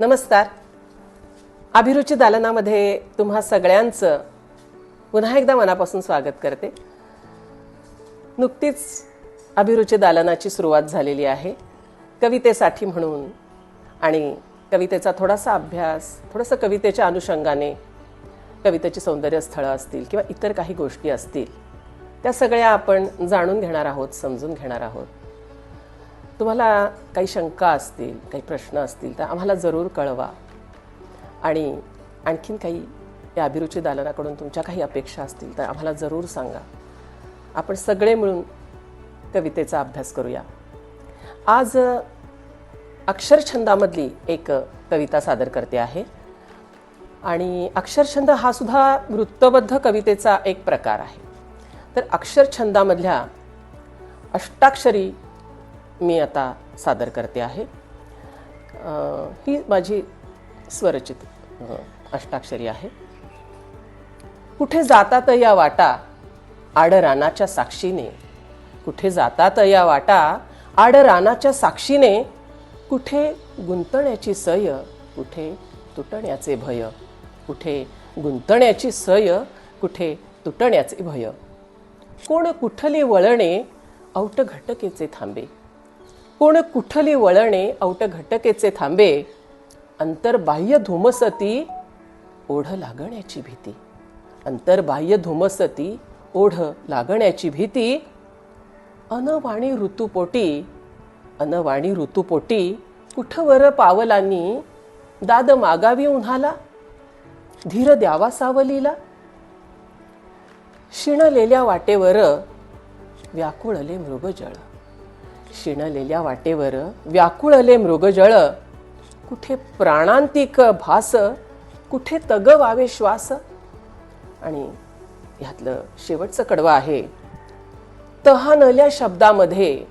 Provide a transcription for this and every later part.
नमस्कार. अभिरुची दालनामध्ये तुम्हा सगळ्यांचं पुन्हा एकदा मनापासून स्वागत करते. नुकतीच अभिरुची दालनाची सुरुवात झालेली आहे. कवितेसाठी म्हणून आणि कवितेचा थोडासा अभ्यास थोडंसं कवितेच्या अनुषंगाने कवितेची सौंदर्य स्थळं असतील किंवा इतर काही गोष्टी असतील त्या सगळ्या आपण जाणून घेणार आहोत समजून घेणार आहोत. तुम्हाला काही शंका असतील काही प्रश्न असतील तर आम्हाला जरूर कळवा. आणि आणखीन काही या अभिरुची दालनाकडून तुमच्या काही अपेक्षा असतील तर आम्हाला जरूर सांगा. आपण सगळे मिळून कवितेचा अभ्यास करूया. आज अक्षरछंदामधली एक कविता सादर करते आहे. आणि अक्षरछंद हा सुद्धा वृत्तबद्ध कवितेचा एक प्रकार आहे. तर अक्षरछंदामधल्या अष्टाक्षरी मी आता सादर करते आहे. ही माझी स्वरचित अष्टाक्षरी आहे. कुठे जातात या वाटा आड रानाच्या साक्षीने? कुठे जातात या वाटा आड रानाच्या साक्षीने? कुठे गुंतण्याची सय कुठे तुटण्याचे भय? कुठे गुंतण्याची सय कुठे तुटण्याचे भय? कोण कुठली वळणे औट घटकेचे थांबे? कोण कुठली वळणे औट घटकेचे थांबे अंतर्बाह्य धुमसती ओढ लागण्याची भीती. अंतर्बाह्य धुमसती ओढ लागण्याची भीती अनवाणी ऋतुपोटी अनवाणी ऋतुपोटी कुठवर पावलांनी दाद मागावी उन्हाला धीर द्यावा सावलीला. शिणलेल्या वाटेवर व्याकुळले मृगजळ. शिणलेल्या वाटेवर व्याकुळले मृगजळ कुठे प्राणांतिक भास कुठे तग वावे श्वास. आणि ह्यातलं शेवटचं कडवं आहे तहानल्या शब्दामध्ये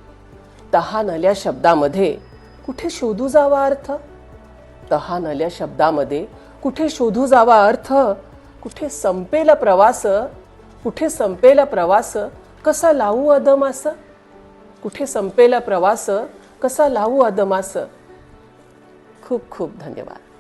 तहानल्या शब्दामध्ये कुठे शोधू जावा अर्थ? तहानल्या शब्दामध्ये कुठे शोधू जावा अर्थ? कुठे संपेल प्रवास? कुठे संपेल प्रवास? कसा लावू अदमास? कुठे संपेला प्रवास कसा लावू अदमास? खूप खूप धन्यवाद.